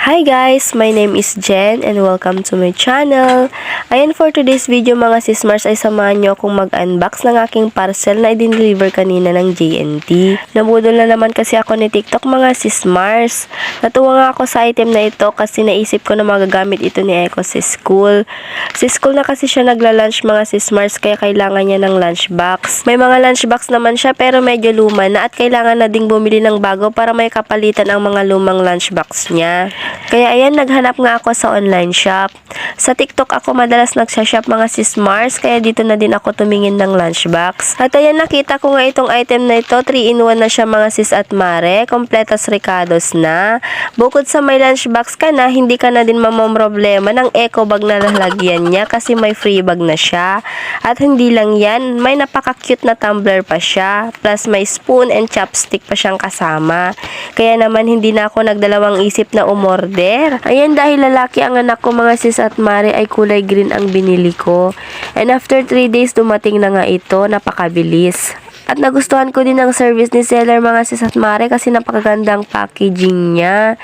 Hi guys! My name is Jen and welcome to my channel. Ayan for today's video mga sismars ay samahan nyo akong mag-unbox ng aking parcel na i-deliver kanina ng JNT. Nabudol na naman kasi ako ni TikTok mga sismars. Natuwa nga ako sa item na ito kasi naisip ko na magagamit ito ni Echo sa school. Sa school na kasi siya nagla-lunch mga sismars kaya kailangan niya ng lunchbox. May mga lunchbox naman siya pero medyo luma na at kailangan na ding bumili ng bago para may kapalitan ang mga lumang lunchbox niya. Kaya ayan, naghanap nga ako sa online shop. Sa TikTok ako madalas nagsashop mga sis Mars, kaya dito na din ako tumingin ng lunchbox. At ayan, nakita ko nga itong item na ito, 3-in-1 na siya mga sis at mare, kompletas ricados na. Bukod sa may lunchbox ka na, hindi ka na din mamamroblema ng eco bag na lalagyan niya kasi may free bag na siya. At hindi lang yan, may napaka-cute na tumbler pa siya, plus may spoon and chopstick pa siyang kasama. Kaya naman hindi na ako nagdalawang isip na umorder. Ayan dahil lalaki ang anak ko mga sis at mare ay kulay green ang binili ko. And after 3 days dumating na nga ito, napakabilis. At nagustuhan ko din ang service ni seller mga sis at mare kasi napakagandang packaging niya.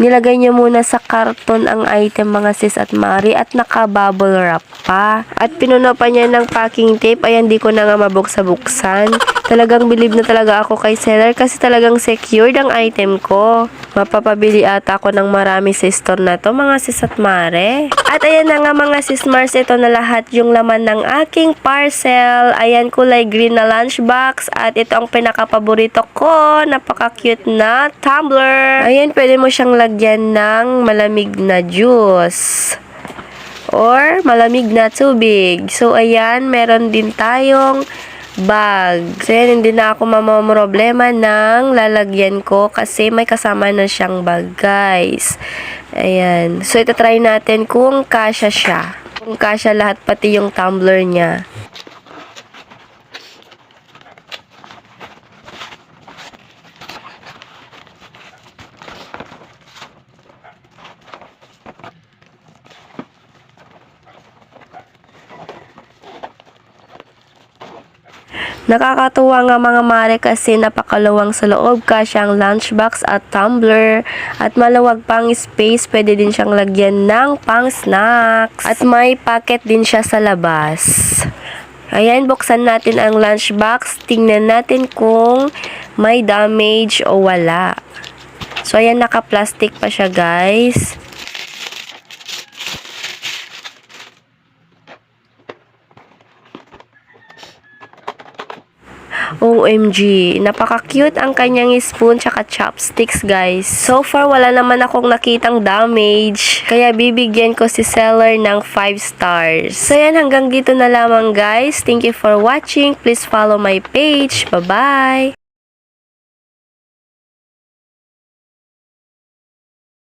Nilagay niya muna sa karton ang item mga sis at mari at naka-bubble wrap pa. At pinuno pa niya ng packing tape. Ayan, di ko na nga mabuksa-buksan. Talagang bilib na talaga ako kay seller kasi talagang secured ang item ko. Mapapabili ata ako ng marami sa store na to mga sis at mare. At ayan na nga mga sis Mars, ito na lahat yung laman ng aking parcel. Ayan, kulay green na lunchbox. At ito ang pinaka-paborito ko. Napaka-cute na tumbler. Ayan, pwede mo siyang lagyan ng malamig na juice or malamig na tubig. So, ayan, meron din tayong bag. So, hindi na ako mamamroblema ng lalagyan ko kasi may kasama na siyang bag, guys. Ayan. So, ito try natin kung kasya siya. Kung kasya lahat, pati yung tumbler niya. Nakakatuwa nga mga mare kasi napakaluwang sa loob ka siyang lunchbox at tumbler at malawag pang space pwede din siyang lagyan ng pang snacks at may pocket din siya sa labas. Ayan, buksan natin ang lunchbox. Tingnan natin kung may damage o wala. So, ayan, naka-plastic pa siya, guys. OMG, napaka-cute ang kanyang spoon tsaka chopsticks guys. So far, wala naman akong nakitang damage. Kaya bibigyan ko si seller ng 5 stars. So yan, hanggang dito na lamang guys. Thank you for watching. Please follow my page. Bye-bye!